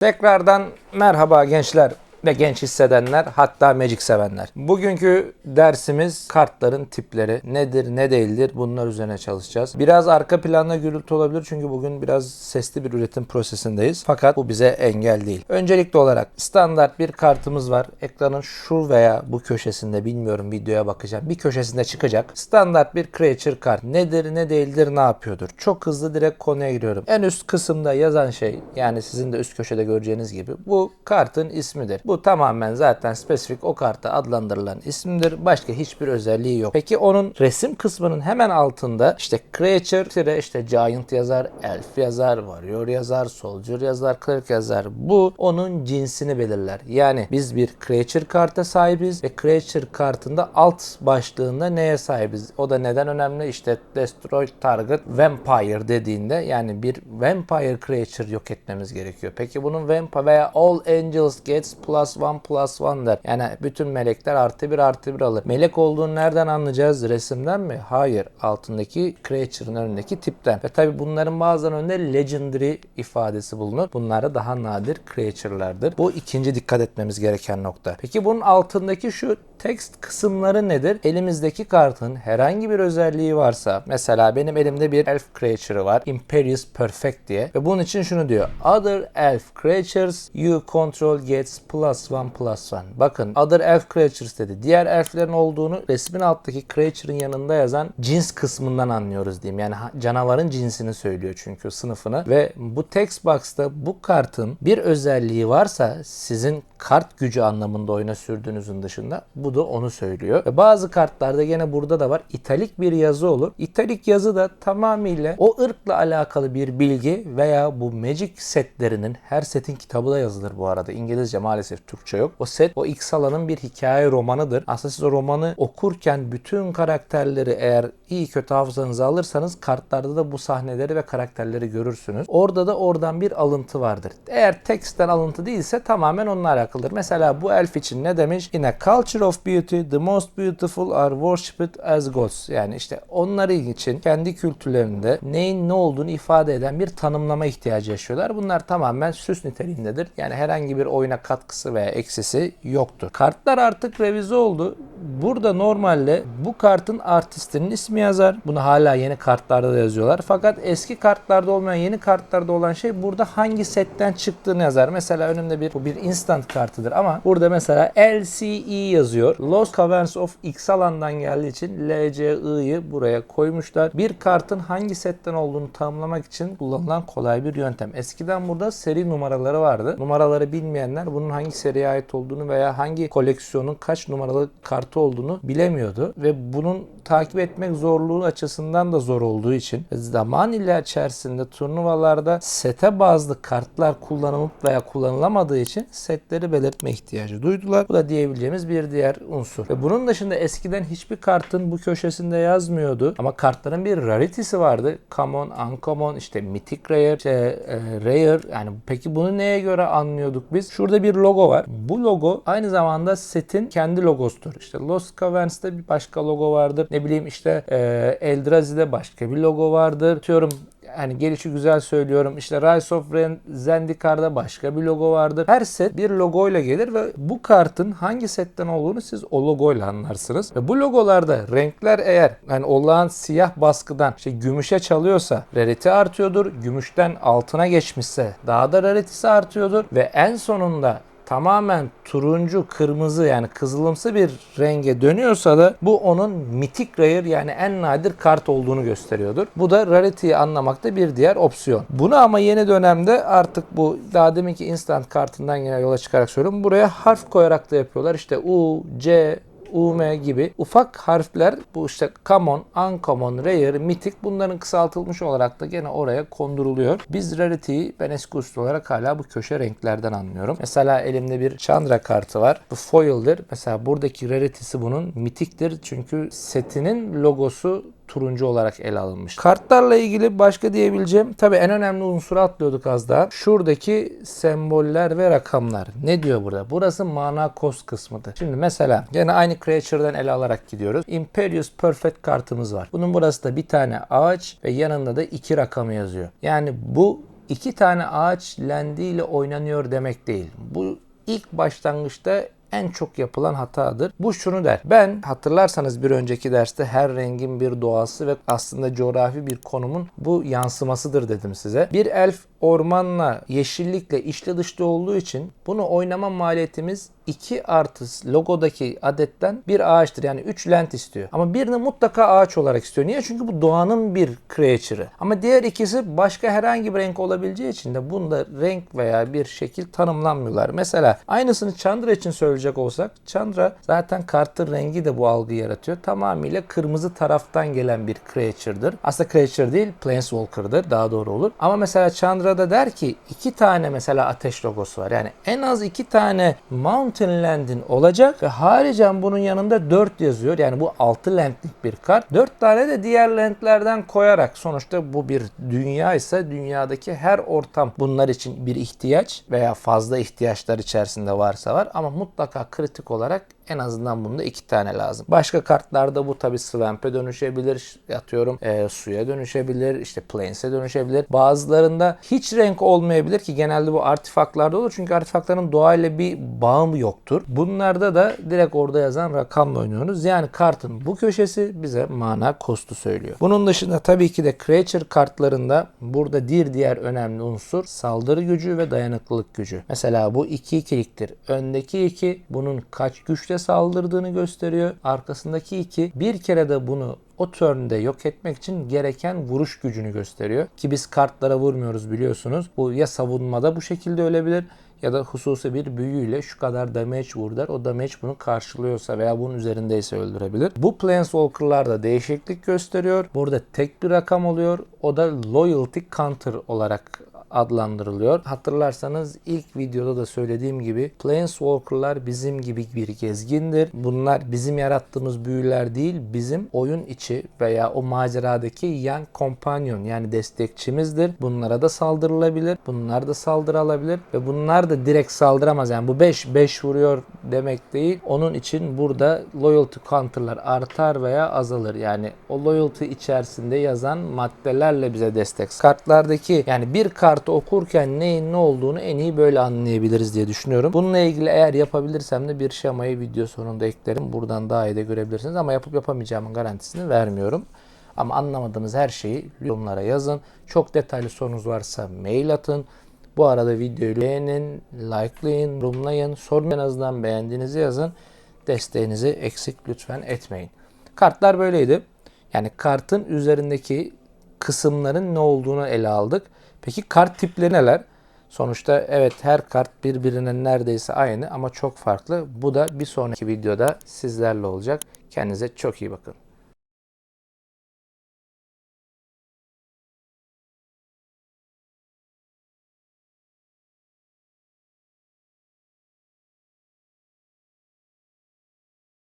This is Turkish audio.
Tekrardan merhaba gençler ve genç hissedenler hatta Magic sevenler. Bugünkü dersimiz kartların tipleri nedir ne değildir bunlar üzerine çalışacağız. Biraz arka planda gürültü olabilir çünkü bugün biraz sesli bir üretim prosesindeyiz. Fakat bu bize engel değil. Öncelikli olarak standart bir kartımız var. Ekranın şu veya bu köşesinde bilmiyorum videoya bakacağım. Bir köşesinde çıkacak. Standart bir creature kart. Nedir ne değildir ne yapıyordur. Çok hızlı direkt konuya giriyorum. En üst kısımda yazan şey yani sizin de üst köşede göreceğiniz gibi bu kartın ismidir. Bu tamamen zaten spesifik o karta adlandırılan isimdir. Başka hiçbir özelliği yok. Peki onun resim kısmının hemen altında işte creature işte giant yazar, elf yazar, warrior yazar, soldier yazar, cleric yazar. Bu onun cinsini belirler. Yani biz bir creature karta sahibiz ve creature kartında alt başlığında neye sahibiz? O da neden önemli? İşte destroy target vampire dediğinde yani bir vampire creature yok etmemiz gerekiyor. Peki bunun vampire veya all angels gets plus one plus one der. Yani bütün melekler artı bir artı bir alır. Melek olduğunu nereden anlayacağız? Resimden mi? Hayır. Altındaki creature'ın önündeki tipten. Ve tabi bunların bazen önünde legendary ifadesi bulunur. Bunlar da daha nadir creature'lardır. Bu ikinci dikkat etmemiz gereken nokta. Peki bunun altındaki şu text kısımları nedir? Elimizdeki kartın herhangi bir özelliği varsa mesela benim elimde bir elf creature var. Imperious Perfect diye. Ve bunun için şunu diyor. Other elf creatures you control gets plus one plus one. Bakın other elf creatures dedi. Diğer elflerin olduğunu resmin alttaki creature'ın yanında yazan cins kısmından anlıyoruz diyeyim. Yani canavarın cinsini söylüyor çünkü sınıfını. Ve bu text box'ta bu kartın bir özelliği varsa sizin kart gücü anlamında oyuna sürdüğünüzün dışında bu da onu söylüyor. Ve bazı kartlarda gene burada da var italik bir yazı olur. İtalik yazı da tamamıyla o ırkla alakalı bir bilgi veya bu Magic setlerinin her setin kitabı da yazılır bu arada. İngilizce maalesef Türkçe yok. O set o X alanın bir hikaye romanıdır. Aslında siz o romanı okurken bütün karakterleri eğer iyi kötü hafızanıza alırsanız kartlarda da bu sahneleri ve karakterleri görürsünüz. Orada da oradan bir alıntı vardır. Eğer teksten alıntı değilse tamamen onunla alakalıdır. Mesela bu elf için ne demiş? Yine culture of beauty, the most beautiful are worshipped as gods. Yani işte onları için kendi kültürlerinde neyin ne olduğunu ifade eden bir tanımlama ihtiyacı yaşıyorlar. Bunlar tamamen süs niteliğindedir. Yani herhangi bir oyuna katkısı veya eksisi yoktur. Kartlar artık revize oldu. Burada normalde bu kartın artistinin ismi yazar. Bunu hala yeni kartlarda da yazıyorlar. Fakat eski kartlarda olmayan yeni kartlarda olan şey burada hangi setten çıktığını yazar. Mesela önümde bir bu bir instant kartıdır ama burada mesela LCE yazıyor. Lost Caverns of X alandan geldiği için LCI'yi buraya koymuşlar. Bir kartın hangi setten olduğunu tanımlamak için kullanılan kolay bir yöntem. Eskiden burada seri numaraları vardı. Numaraları bilmeyenler bunun hangi seriye ait olduğunu veya hangi koleksiyonun kaç numaralı kartı olduğunu bilemiyordu ve bunun takip etmek zorluğu açısından da zor olduğu için zaman ile içerisinde turnuvalarda sete bazlı kartlar kullanılıp veya kullanılamadığı için setleri belirtme ihtiyacı duydular. Bu da diyebileceğimiz bir diğer unsur. Ve bunun dışında eskiden hiçbir kartın bu köşesinde yazmıyordu ama kartların bir rarity'si vardı. Common, uncommon, işte mythic rare, işte e, rare. Yani peki bunu neye göre anlıyorduk biz? Şurada bir logo var. Bu logo aynı zamanda setin kendi logosudur. İşte Lost Caverns'te bir başka logo vardır. Ne bileyim işte e, Eldrazi'de başka bir logo vardır. Diyorum yani gelişi güzel söylüyorum. İşte Rise of Ren- Zendikar'da başka bir logo vardır. Her set bir logoyla gelir ve bu kartın hangi setten olduğunu siz o logoyla anlarsınız. Ve bu logolarda renkler eğer yani olağan siyah baskıdan işte gümüşe çalıyorsa rarity artıyordur. Gümüşten altına geçmişse daha da rarity'si artıyordur. Ve en sonunda tamamen turuncu, kırmızı yani kızılımsı bir renge dönüyorsa da bu onun mythic rare yani en nadir kart olduğunu gösteriyordur. Bu da rarity'yi anlamakta bir diğer opsiyon. Bunu ama yeni dönemde artık bu daha deminki instant kartından yine yola çıkarak söylüyorum. Buraya harf koyarak da yapıyorlar. İşte U, C, UM gibi ufak harfler bu işte common, uncommon, rare, mythic bunların kısaltılmış olarak da gene oraya konduruluyor. Biz rarity'yi ben eski usul olarak hala bu köşe renklerden anlıyorum. Mesela elimde bir Chandra kartı var. Bu foil'dir. Mesela buradaki rarity'si bunun mythic'tir. Çünkü setinin logosu turuncu olarak ele alınmış. Kartlarla ilgili başka diyebileceğim tabi en önemli unsuru atlıyorduk az daha. Şuradaki semboller ve rakamlar. Ne diyor burada? Burası mana cost kısmıdır. Şimdi mesela gene aynı creature'dan ele alarak gidiyoruz. Imperious Perfect kartımız var. Bunun burası da bir tane ağaç ve yanında da iki rakamı yazıyor. Yani bu iki tane ağaç lendiyle oynanıyor demek değil. Bu ilk başlangıçta en çok yapılan hatadır. Bu şunu der. Ben hatırlarsanız bir önceki derste her rengin bir doğası ve aslında coğrafi bir konumun bu yansımasıdır dedim size. Bir elf ormanla, yeşillikle içli dışlı olduğu için bunu oynama maliyetimiz 2 artı logodaki adetten bir ağaçtır. Yani 3 lent istiyor. Ama birini mutlaka ağaç olarak istiyor. Niye? Çünkü bu doğanın bir creature'ı. Ama diğer ikisi başka herhangi bir renk olabileceği için de bunda renk veya bir şekil tanımlanmıyorlar. Mesela aynısını Chandra için söyleyecek olsak Chandra zaten kartın rengi de bu algı yaratıyor. Tamamıyla kırmızı taraftan gelen bir creature'dır. Aslında creature değil planeswalker'dır daha doğru olur. Ama mesela Chandra'da der ki iki tane mesela ateş logosu var. Yani en az iki tane Mountain Land'in olacak ve haricen bunun yanında 4 yazıyor. Yani bu 6 landlik bir kart. 4 tane de diğer landlerden koyarak sonuçta bu bir dünya ise dünyadaki her ortam bunlar için bir ihtiyaç veya fazla ihtiyaçlar içerisinde varsa var ama mutlaka kritik olarak en azından bunda iki tane lazım. Başka kartlarda bu tabi Swamp'e dönüşebilir. Atıyorum e, suya dönüşebilir. işte Planes'e dönüşebilir. Bazılarında hiç renk olmayabilir ki genelde bu artifaklarda olur. Çünkü artifakların doğayla bir bağım yoktur. Bunlarda da direkt orada yazan rakamla oynuyoruz. Yani kartın bu köşesi bize mana kostu söylüyor. Bunun dışında tabii ki de Creature kartlarında burada bir diğer önemli unsur saldırı gücü ve dayanıklılık gücü. Mesela bu 2-2'liktir. Öndeki 2 bunun kaç güçle saldırdığını gösteriyor. Arkasındaki 2 bir kere de bunu o turn'de yok etmek için gereken vuruş gücünü gösteriyor. Ki biz kartlara vurmuyoruz biliyorsunuz. Bu ya savunmada bu şekilde ölebilir ya da hususi bir büyüyle şu kadar damage vur der. O damage bunu karşılıyorsa veya bunun üzerindeyse öldürebilir. Bu Planeswalker'larda değişiklik gösteriyor. Burada tek bir rakam oluyor. O da Loyalty Counter olarak adlandırılıyor. Hatırlarsanız ilk videoda da söylediğim gibi Planeswalker'lar bizim gibi bir gezgindir. Bunlar bizim yarattığımız büyüler değil, bizim oyun içi veya o maceradaki yan kompanyon yani destekçimizdir. Bunlara da saldırılabilir. Bunlar da saldırı alabilir ve bunlar da direkt saldıramaz. Yani bu 5 5 vuruyor demek değil. Onun için burada loyalty counter'lar artar veya azalır. Yani o loyalty içerisinde yazan maddelerle bize destek. Kartlardaki yani bir kartı okurken neyin ne olduğunu en iyi böyle anlayabiliriz diye düşünüyorum. Bununla ilgili eğer yapabilirsem de bir şemayı video sonunda eklerim. Buradan daha iyi de görebilirsiniz ama yapıp yapamayacağımın garantisini vermiyorum. Ama anlamadığınız her şeyi yorumlara yazın. Çok detaylı sorunuz varsa mail atın. Bu arada videoyu beğenin, likelayın, yorumlayın. Sorun en azından beğendiğinizi yazın. Desteğinizi eksik lütfen etmeyin. Kartlar böyleydi. Yani kartın üzerindeki kısımların ne olduğunu ele aldık. Peki kart tipleri neler? Sonuçta evet her kart birbirine neredeyse aynı ama çok farklı. Bu da bir sonraki videoda sizlerle olacak. Kendinize çok iyi bakın.